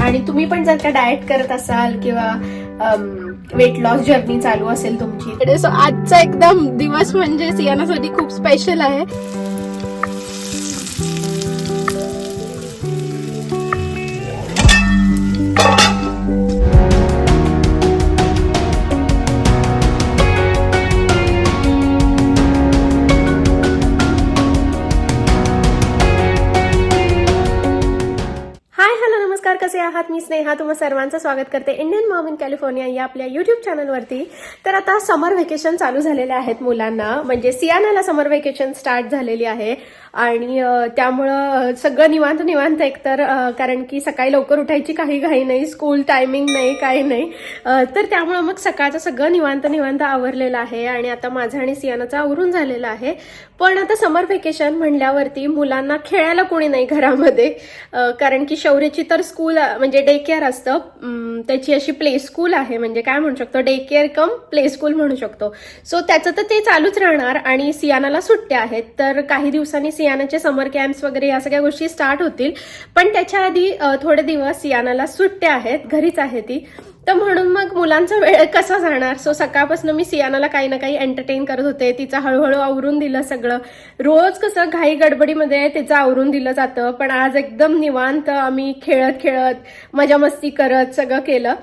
आणि तुम्ही पण जर का डाएट करत असाल किंवा वेट लॉस जर्नी चालू असेल तुमची. सो आजचा एकदम दिवस म्हणजे सियानासाठी खूप स्पेशल आहे. नमस्कार कसे आहात? मी स्नेहा तुम्हा सर्वांचं स्वागत करते इंडियन मॉम इन कॅलिफोर्निया या आपल्या युट्यूब चॅनलवरती तर आता समर व्हेकेशन चालू झालेले आहेत मुलांना. म्हणजे सियानाला समर व्हेकेशन स्टार्ट झालेली आहे. आणि त्यामुळं सगळं निवांत निवांत एकतर कारण की सकाळी लवकर उठायची काही घाई नाही स्कूल टायमिंग नाही काही नाही. तर त्यामुळं मग सकाळचं सगळं निवांत निवांत आवरलेलं आहे आणि आता माझं आणि सियानाचं आवरून झालेलं आहे. पण आता समर व्हेकेशन म्हणल्यावरती मुलांना खेळायला कोणी नाही घरामध्ये. कारण की शौर्यची तर स्कूल म्हणजे डे केअर असतं. त्याची अशी प्ले स्कूल आहे. म्हणजे काय म्हणू शकतो? Day care cum play school म्हणू शकतो. सो त्याचं तर ते चालूच राहणार आणि सियानाला सुट्ट्या आहेत. तर काही दिवसांनी सियानाचे समर कॅम्प्स वगैरे या सगळ्या गोष्टी स्टार्ट होतील. पण त्याच्या आधी थोडे दिवस सियानाला सुट्ट्या आहेत. घरीच आहे ती. तर म्हणून मग मुलांचा वेळ कसा जाणार? सो सकाळपासून मी सियानाला काही ना काही एंटरटेन करत होते. तिचं हळूहळू आवरून दिलं सगळं. रोज कसं घाई गडबडीमध्ये तिचं आवरून दिलं जातं. पण आज एकदम निवांत आम्ही खेळत खेळत मजा मस्ती करत सगळं केलं.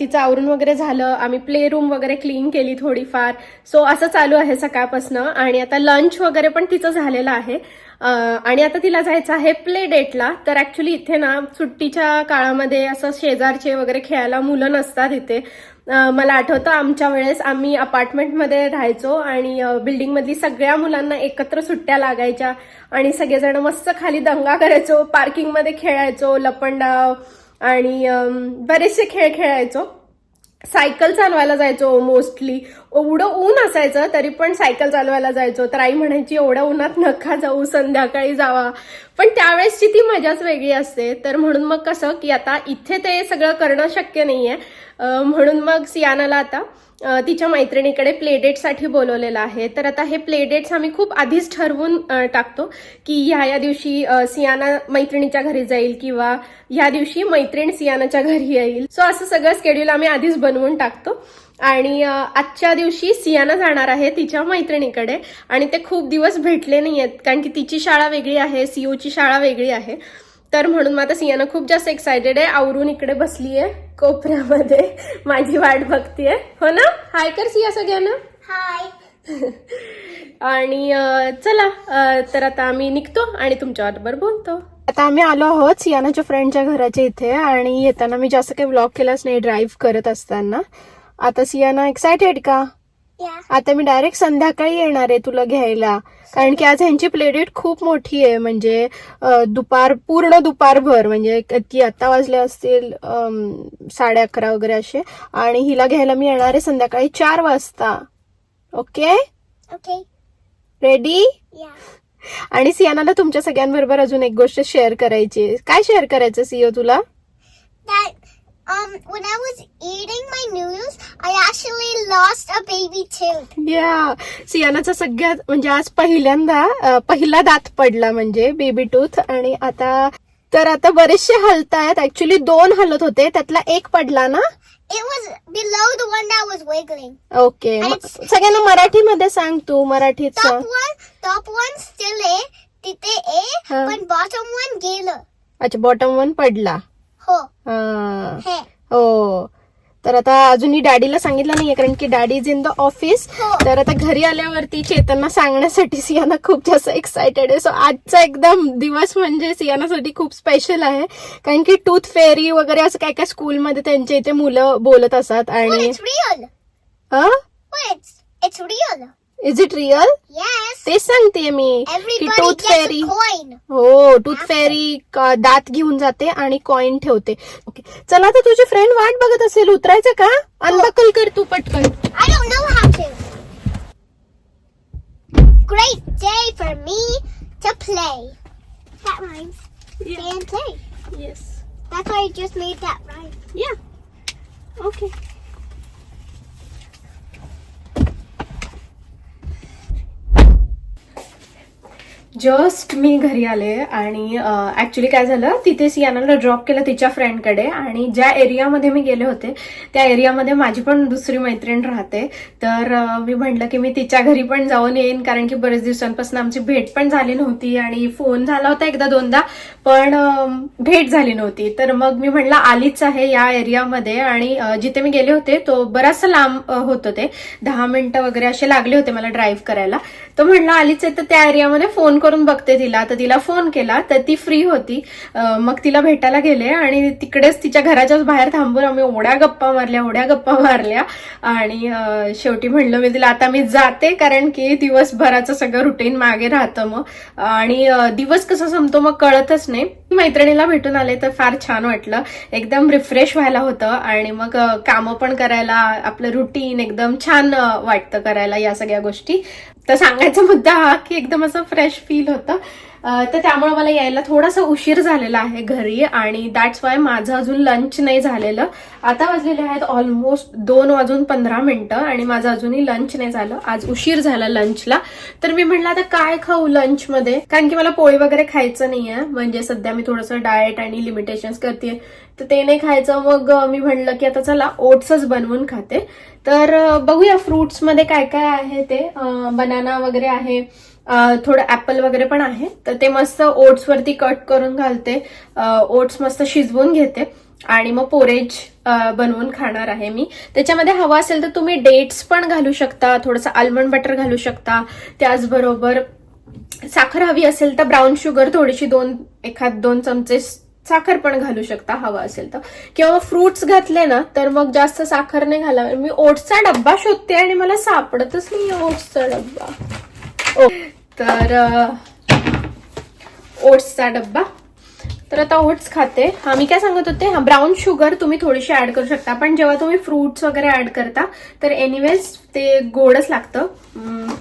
तिचं आवरून वगैरे झालं. आम्ही प्ले रूम वगैरे क्लीन केली थोडीफार. सो असं चालू आहे सकाळपासनं. आणि आता लंच वगैरे पण तिचं झालेलं आहे. आणि आता तिला जायचं आहे प्ले डेटला तर ऍक्च्युली इथे ना सुट्टीच्या काळामध्ये असं शेजारचे वगैरे खेळायला मुलं नसतात इथे. मला आठवतं आमच्या वेळेस आम्ही अपार्टमेंटमध्ये राहायचो आणि बिल्डिंगमधली सगळ्या मुलांना एकत्र सुट्ट्या लागायच्या. आणि सगळेजण मस्त खाली दंगा करायचो पार्किंगमध्ये खेळायचो लपंडाव आणि बरेचसे खेळ खेळायचो. सायकल चालवायला जायचो मोस्टली. एवढं ऊन असायचं तरी पण सायकल चालवायला जायचो. तर आई म्हणायची एवढ्या उन्हात नका जाऊ संध्याकाळी जावा. पण त्यावेळेसची ती मजाच वेगळी असते. तर म्हणून मग कसं की आता इथे ते सगळं करणं शक्य नाहीये. आहे म्हणून मग सियानाला आता तिच्या मैत्रिणीकडे प्लेडेटसाठी बोलवलेलं आहे. तर आता हे प्लेडेट्स आम्ही खूप आधीच ठरवून टाकतो की ह्या या दिवशी सियाना मैत्रिणीच्या घरी जाईल किंवा ह्या दिवशी मैत्रीण सियानाच्या घरी येईल. सो असं सगळं स्केड्यूल आम्ही आधीच बनवून टाकतो. आणि आजच्या दिवशी सियाना जाणार आहे तिच्या मैत्रिणीकडे आणि ते खूप दिवस भेटले नाही आहेत कारण की तिची शाळा वेगळी आहे सीओची शाळा वेगळी आहे. तर म्हणून मग आता सियाना खूप जास्त एक्सायटेड आहे. आवरून इकडे बसली आहे कोपऱ्यामध्ये. माझी वाट बघतीये. हो ना? हाय कर सिया सगळ्यांना. हाय आणि चला तर आता आम्ही निघतो आणि तुमच्याबरोबर बोलतो. आता आम्ही आलो आहोत सियानाच्या फ्रेंडच्या घराच्या इथे आणि येताना मी जास्त काही ब्लॉग केलाच नाही ड्राईव्ह करत असताना. आता सियाना एक्सायटेड का? आता मी डायरेक्ट संध्याकाळी येणार आहे तुला घ्यायला. कारण की आज ह्यांची प्लेडेट खूप मोठी आहे. म्हणजे दुपार पूर्ण दुपारभर. म्हणजे ती आता वाजले असतील साडे अकरा वगैरे असे. आणि हिला घ्यायला मी येणार आहे संध्याकाळी चार वाजता. ओके? ओके. रेडी आणि सियानाला तुमच्या सगळ्यांबरोबर अजून एक गोष्ट शेअर करायची. काय शेअर करायचं सिओ तुला? Um when I was eating my noodles, I actually lost a baby tooth. या सियानाचा सगळ्यात म्हणजे आज पहिल्यांदा अं, पहिला दात पडला म्हणजे बेबी टूथ आणि आता तर आता बरेचसे हलतायत. ऍक्च्युली दोन हलत होते. त्यातला एक पडला ना? It was below the one that was wiggling. Okay मग सगळ्यांना मराठीमध्ये सांग तू मराठीत Top सांग. one, top one still A, तिथे A, Huh. पण bottom one गेलं. अच्छा बॉटम वन पडला. हो, हा. हे. हो तर आता अजूनही डॅडीला सांगितलं नाहीये कारण की daddy is in the office हो. तर आता घरी आल्यावरती चेतनना सांगण्यासाठी सियाना खूप जास्त एक्सायटेड आहे सो आजचा एकदम दिवस म्हणजे सियानासाठी खूप स्पेशल आहे कारण की टूथ फेरी वगैरे असं काय काय स्कूलमध्ये त्यांच्या इथे मुलं बोलत असतात आणि it's real. हा it's, it's real. Is it real Yes. तेच सांगते मी की Everybody टूथ फेरी. हो टूथ फेरी दात घेऊन जाते आणि कॉइन ठेवते ओके चला तर तुझी फ्रेंड वाट बघत असेल उतरायचं का अनबकल कर तू पटकन I don't know how to. Great day for me to play. That rhymes. Play and play. Yes That's why I just made that rhyme. या ओके जस्ट मी घरी आले आणि ऍक्च्युली काय झालं तिथे सियानाला ड्रॉप केलं तिच्या फ्रेंडकडे आणि ज्या एरियामध्ये मी गेले होते त्या एरियामध्ये माझी पण दुसरी मैत्रीण राहते. तर मी म्हटलं की मी तिच्या घरी पण जाऊन येईन कारण की बरेच दिवसांपासून आमची भेट पण झाली नव्हती आणि फोन झाला होता एकदा दोनदा पण भेट झाली नव्हती. तर मग मी म्हटलं आलीच आहे या एरियामध्ये आणि जिथे मी गेले होते तो बराचसा लांब होतं ते दहा मिनिटं वगैरे असे लागले होते मला ड्राईव्ह करायला. तर म्हटलं आलीच आहे तर त्या एरियामध्ये फोन करून बघते तिला. तर तिला फोन केला. तर ती फ्री होती. मग तिला भेटायला गेले आणि तिकडेच तिच्या घराच्याच बाहेर थांबून आम्ही ओढ्या गप्पा मारल्या ओढ्या गप्पा मारल्या. आणि शेवटी म्हणलं मी तिला आता मी जाते कारण की दिवसभराचं सगळं रुटीन मागे राहतं मग. आणि दिवस कसा संपतो मग कळतच नाही. मैत्रिणीला भेटून आले तर फार छान वाटलं. एकदम रिफ्रेश व्हायला होतं आणि मग कामं पण करायला आपलं रुटीन एकदम छान वाटतं करायला या सगळ्या गोष्टी. तर सांगायचा मुद्दा हा की एकदम असं फ्रेश फील होतं. तर त्यामुळे मला यायला थोडासा उशीर झालेला आहे घरी आणि दॅट्स वाय माझं अजून लंच नाही झालेलं. आता वाजलेले आहेत ऑलमोस्ट दोन वाजून पंधरा मिनिटं आणि माझं अजूनही लंच नाही झालं. आज उशीर झाला लंचला तर मी म्हटलं आता काय खाऊ लंचमध्ये कारण की मला पोळी वगैरे खायचं नाहीये. म्हणजे सध्या मी थोडंसं डाएट आणि लिमिटेशन्स करते तर ते नाही खायचं. मग मी म्हणलं की आता चला ओट्सच बनवून खाते. तर बघूया फ्रुट्समध्ये काय काय आहे ते. बनाना वगैरे आहे. थोडं ऍपल वगैरे पण आहे. तर ते मस्त ओट्सवरती कट करून घालते. ओट्स मस्त शिजवून घेते. आणि मग पोरेज बनवून खाणार आहे मी. त्याच्यामध्ये हवा असेल तर तुम्ही डेट्स पण घालू शकता. थोडंसं आल्मंड बटर घालू शकता. त्याचबरोबर साखर हवी असेल तर ब्राऊन शुगर थोडीशी दोन एखाद दोन चमचे साखर पण घालू शकता हवा असेल तर. किंवा फ्रुट्स घातले ना तर मग जास्त साखर नाही घालावे. मी ओट्सचा डब्बा शोधते आणि मला सापडतच नाही ओट्सचा डब्बा. तर ओट्सचा डब्बा. तर आता ओट्स खाते. हा मी काय सांगत होते? हा ब्राऊन शुगर तुम्ही थोडीशी ऍड करू शकता. पण जेव्हा तुम्ही फ्रुट्स वगैरे ऍड करता तर एनिवेज ते गोडच लागतं.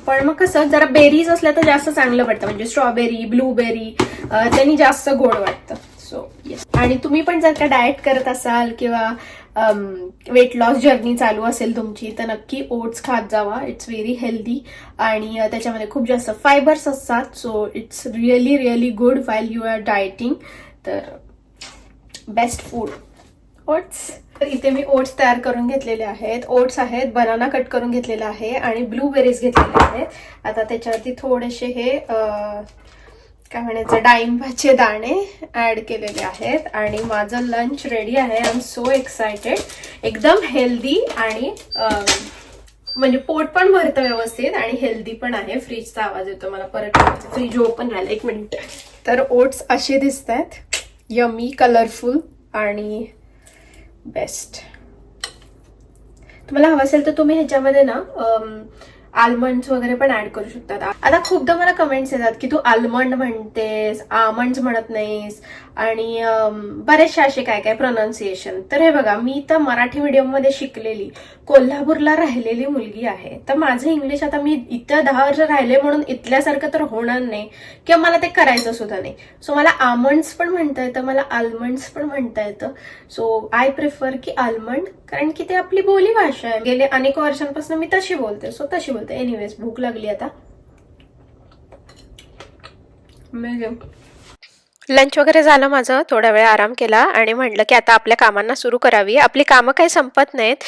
पण मग कसं जरा बेरीज असल्या तर जास्त चांगलं वाटतं म्हणजे स्ट्रॉबेरी ब्लूबेरी त्यांनी जास्त गोड वाटतं. सो येस आणि तुम्ही पण जर का डाएट करत असाल किंवा वेट लॉस जर्नी चालू असेल तुमची तर नक्की ओट्स खात जावा. इट्स व्हेरी हेल्दी आणि त्याच्यामध्ये खूप जास्त फायबर्स असतात. So it's really really good while you are dieting तर बेस्ट फूड ओट्स तर इथे मी ओट्स तयार करून घेतलेले आहेत. ओट्स आहेत बनाना कट करून घेतलेला आहे आणि ब्लूबेरीज घेतलेले आहेत. आता त्याच्यावरती थोडेसे हे काय म्हणायचं डाळिंबाचे दाणे ॲड केलेले आहेत आणि माझं लंच रेडी आहे. आय एम सो एक्सायटेड एकदम हेल्दी आणि म्हणजे पोट पण भरतं व्यवस्थित आणि हेल्दी पण आहे. फ्रीजचा आवाज येतो मला परत. फ्रीज ओपन राहिला. एक मिनिट तर ओट्स असे दिसत आहेत यमी कलरफुल आणि बेस्ट तुम्हाला हवं असेल तर तुम्ही ह्याच्यामध्ये ना आल्मंड्स वगैरे पण ऍड करू शकतात. आता खूपदा मला कमेंट्स येतात की तू आल्मंड म्हणतेस आमंड्स म्हणत नाहीस आणि बरेचशा बरेचसे असे काय काय प्रोनाऊन्सिएशन तर हे बघा मी तर मराठी मीडियममध्ये शिकलेली कोल्हापूरला राहिलेली मुलगी आहे. तर माझं इंग्लिश आता मी इथं दहा वर्ष राहिले म्हणून इथल्यासारखं तर होणार नाही किंवा मला ते करायचं सुद्धा नाही. सो मला आमंड्स पण म्हणता येतं मला आल्मंड्स पण म्हणता येतं. सो आय प्रिफर की आल्मंड कारण की ते आपली बोली भाषा आहे. गेले अनेक वर्षांपासून मी तशी बोलते. सो तशी बोलते. एनिवेज भूक लागली आता. लंच वगैरे झालं माझं थोडा वेळ आराम केला आणि म्हटलं की आता आपल्या कामांना सुरू करावी. आपली कामं काही संपत नाहीत.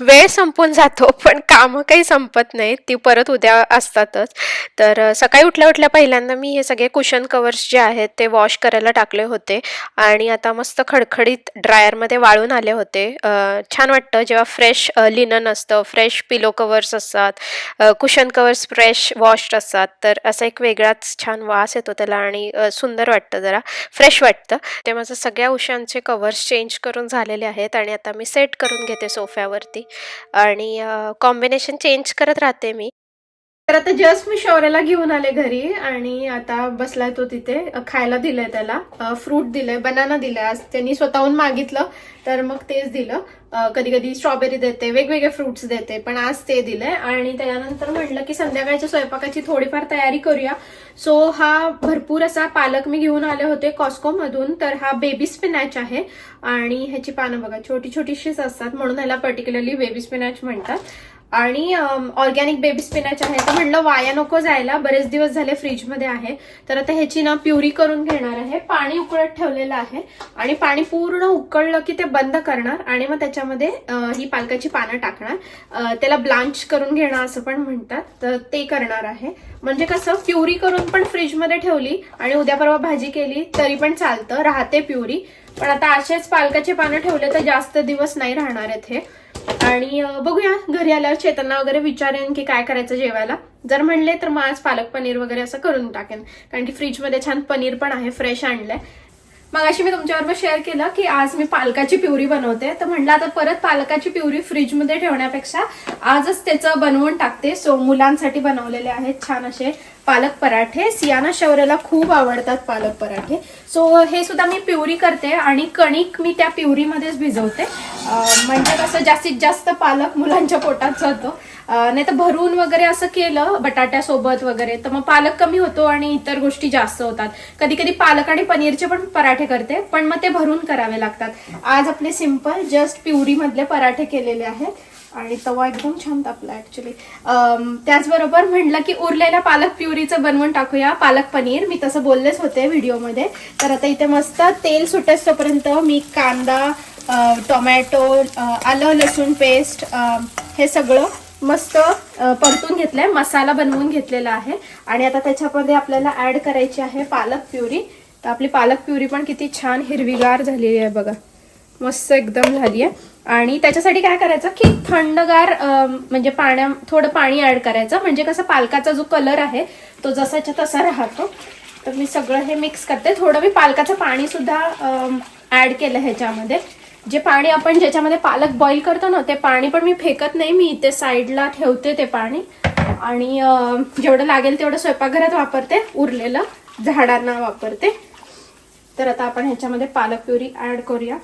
वेळ संपून जातो पण कामं काही संपत नाहीत. ती परत उद्या असतातच. तर सकाळी उठल्या उठल्या पहिल्यांदा मी हे सगळे कुशन कवर्स जे आहेत ते वॉश करायला टाकले होते आणि आता मस्त खडखडीत ड्रायरमध्ये वाळून आले होते. छान वाटतं जेव्हा फ्रेश लिनन असतं फ्रेश पिलो कवर्स असतात कुशन कवर्स फ्रेश वॉश्ड असतात. तर असा एक वेगळाच छान वास येतो त्याला आणि सुंदर वाटतं जरा फ्रेश वाटतं. ते माझं सगळ्या उशांचे कवर्स चेंज करून झालेले आहेत आणि आता मी सेट करून घेते सोफ्यावरती. आणि कॉम्बिनेशन चेंज करत राहते मी. तर आता जस्ट मी शौर्याला घेऊन आले घरी आणि आता बसलाय तो तिथे. खायला दिलंय त्याला. फ्रूट दिलंय बनाना दिलंय. आज त्यांनी स्वतःहून मागितलं तर मग तेच दिलं. कधी कधी स्ट्रॉबेरी देते वेगवेगळे फ्रुट्स देते पण आज ते दिलंय. आणि त्यानंतर म्हटलं की संध्याकाळच्या स्वयंपाकाची थोडीफार तयारी करूया. सो हा भरपूर असा पालक मी घेऊन आले होते कॉस्कोमधून तर हा बेबी स्पिनॅच आहे. आणि ह्याची पानं बघा छोटी छोटीशीच असतात म्हणून ह्याला पर्टिक्युलरली बेबी स्पिनॅच म्हणतात. आणि ऑर्गॅनिक बेबी स्पिनॅच आहे. तर म्हणलं वाया नको जायला. बरेच दिवस झाले फ्रीजमध्ये आहे. तर आता ह्याची ना प्युरी करून घेणार आहे. पाणी उकळत ठेवलेलं आहे. आणि पाणी पूर्ण उकळलं की ते बंद करणार आणि मग त्याच्यामध्ये ही पालकाची पानं टाकणार. त्याला ब्लांच करून घेणं असं पण म्हणतात. तर ते करणार आहे. म्हणजे कसं प्युरी करून पण फ्रीजमध्ये ठेवली आणि उद्या परवा भाजी केली तरी पण चालतं. राहते प्युरी. पण आता असेच पालकाचे पानं ठेवले तर जास्त दिवस नाही राहणार आहेत हे आणि बघूया घरी आल्यावर चेतनला वगैरे विचारेन की काय करायचं जेवायला. जर म्हणले तर मग आज पालक पनीर वगैरे असं करून टाकेन. कारण की फ्रीजमध्ये छान पनीर पण आहे फ्रेश आणलंय. मग अशी मी तुमच्याबरोबर शेअर केलं की आज मी पालकाची प्युरी बनवते. तर म्हणलं आता परत पालकाची प्युरी फ्रीजमध्ये ठेवण्यापेक्षा आजच त्याचं बनवून टाकते. सो मुलांसाठी बनवलेले आहेत छान असे पालक पराठे. सियाना शौर्यला खूप आवडतात पालक पराठे. सो हे सुद्धा मी प्युरी करते आणि कणिक मी त्या प्युरीमध्येच भिजवते. म्हणजे कसं जास्तीत जास्त पालक मुलांच्या पोटात जातो. नाही तर भरून वगैरे असं केलं बटाट्यासोबत वगैरे तर मग पालक कमी होतो आणि इतर गोष्टी जास्त होतात. कधी कधी पालक आणि पनीरचे पण पराठे करते पण मग ते भरून करावे लागतात. आज आपले सिंपल जस्ट प्युरीमधले पराठे केलेले आहेत. आणि तवा एकदम छान तापला ऍक्च्युली त्याचबरोबर म्हटलं की उरलेल्या पालक प्युरीचं बनवून टाकूया पालक पनीर. मी तसं बोललेच होते व्हिडिओमध्ये. तर आता इथे मस्त तेल सुटेस तोपर्यंत मी कांदा टोमॅटो आलं लसूण पेस्ट हे सगळं मस्त परतून घेतलंय. मसाला बनवून घेतलेला आहे. आणि आता त्याच्यामध्ये आपल्याला ऍड करायची आहे पालक प्युरी. तर आपली पालक प्युरी पण किती छान हिरवीगार झालेली आहे बघा. मस्त एकदम झाली आहे. आणि त्याच्यासाठी काय करायचं की थंडगार म्हणजे पाण्या थोडं पाणी ऍड करायचं. म्हणजे कसं पालकाचा जो कलर आहे तो जसाच्या तसा राहतो. तर मी सगळं हे मिक्स करते. थोडं मी पालकाचं पाणी सुद्धा ऍड केलं ह्याच्यामध्ये. जे पाणी आपण ज्याच्यामध्ये पालक बॉईल करतो ना ते पाणी पण मी फेकत नाही. मी इथे साईडला ठेवते ते पाणी. आणि जेवढं लागेल तेवढं स्वयंपाकघरात वापरते. उरलेलं झाडांना वापरते. तर आता आपण ह्याच्यामध्ये पालक प्युरी ऍड करूया.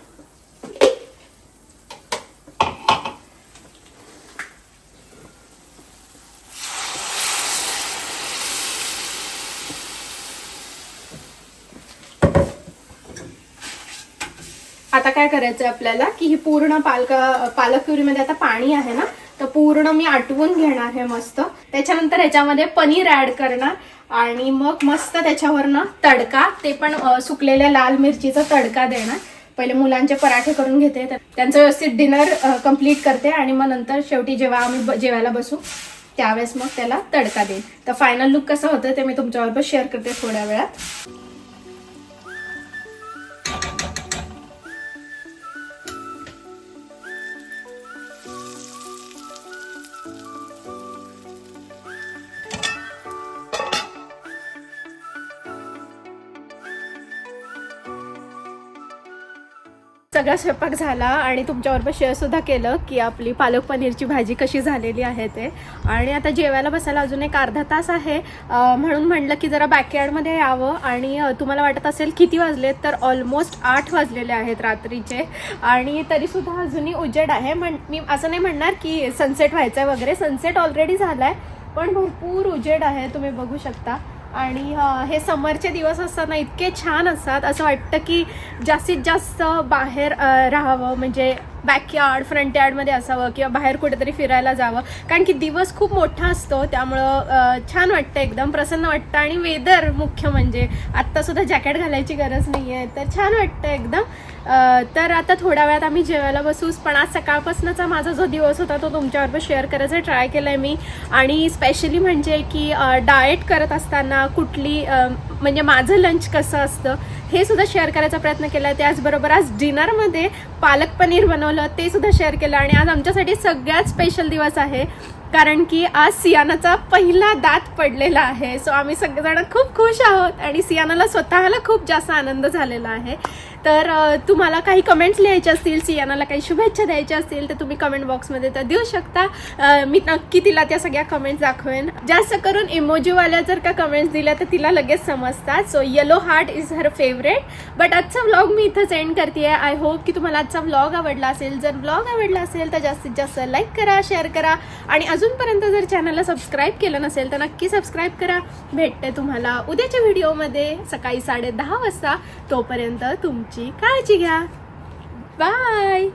आता काय करायचंय आपल्याला की ही पूर्ण पालक पालक प्युरीमध्ये आता पाणी आहे ना तर पूर्ण मी आटवून घेणार हे मस्त. त्याच्यानंतर ह्याच्यामध्ये पनीर ऍड करणार आणि मग मस्त त्याच्यावरनं तडका ते पण सुकलेल्या लाल मिरचीचा तडका देणार. पहिले मुलांचे पराठे करून घेते तर त्यांचं व्यवस्थित डिनर कंप्लीट करते आणि मग नंतर शेवटी जेव्हा आम्ही जेवायला बसू त्यावेळेस मग त्याला तडका देईन. तर फायनल लुक कसं होतं ते मी तुमच्याबरोबर शेअर करते थोड्या वेळात. सगळा स्वयंपाक झाला आणि तुमच्याबरोबर शेअरसुद्धा केलं की आपली पालक पनीरची भाजी कशी झालेली आहे ते. आणि आता जेवायला बसायला अजून एक अर्धा तास आहे. म्हणून म्हणलं की जरा बॅकयार्डमध्ये यावं आणि तुम्हाला वाटत असेल किती वाजलेत तर ऑलमोस्ट आठ वाजलेले आहेत रात्रीचे. आणि तरीसुद्धा अजूनही उजेड आहे. म्हण मी असं नाही म्हणणार की सनसेट व्हायचं आहे वगैरे. सनसेट ऑलरेडी झाला आहे पण भरपूर उजेड आहे. तुम्ही बघू शकता. आणि हे समरचे दिवस असताना इतके छान असतात. असं वाटतं की जास्तीत जास्त बाहेर राहावं. म्हणजे बॅकयार्ड फ्रंट यार्डमध्ये असावं किंवा बाहेर कुठेतरी फिरायला जावं. कारण की दिवस खूप मोठा असतो त्यामुळं छान वाटतं एकदम प्रसन्न वाटतं. आणि वेदर मुख्य म्हणजे आत्तासुद्धा जॅकेट घालायची गरज नाही आहे तर छान वाटतं एकदम. तर आता थोड्या वेळात आम्ही जेवायला बसूच पण आज सकाळपासूनचा माझा जो दिवस होता तो तुमच्याबरोबर शेअर करायचा ट्राय केला आहे मी. आणि स्पेशली म्हणजे की डाएट करत असताना कुठली म्हणजे माझं लंच कसं असतं हे सुद्धा शेअर करायचा प्रयत्न केला. त्याचबरोबर आज डिनरमध्ये पालक पनीर बनवलं ते सुद्धा शेअर केलं. आणि आज आमच्यासाठी सगळ्यात स्पेशल दिवस आहे कारण की आज सियानाचा पहिला दात पडलेला आहे. सो आम्ही सगळेजण खूप खुश आहोत आणि सियानाला स्वतःला खूप जास्त आनंद झालेला आहे. तर तुम्हाला काही कमेंट्स लिहायचे असतील सियानाला काही शुभेच्छा द्यायच्या असतील तर तुम्ही कमेंट बॉक्समध्ये तर देऊ शकता. मी नक्की तिला त्या सगळ्या कमेंट्स दाखवेन. जास्त करून इमोजीवाल्या जर का कमेंट्स दिल्या तर तिला लगेच समजतात. So yellow heart is her favourite but आजचा व्लॉग मी इथंच एंड करते आहे आय होप की तुम्हाला आजचा व्लॉग आवडला असेल. जर व्लॉग आवडला असेल तर जास्तीत जास्त लाईक करा शेअर करा. आणि अजूनपर्यंत जर चॅनलला सबस्क्राईब केलं नसेल तर नक्की सबस्क्राईब करा. भेटते तुम्हाला उद्याच्या व्हिडिओमध्ये सकाळी साडे दहा वाजता. तोपर्यंत तुम तुमची काळजी घ्या. बाय.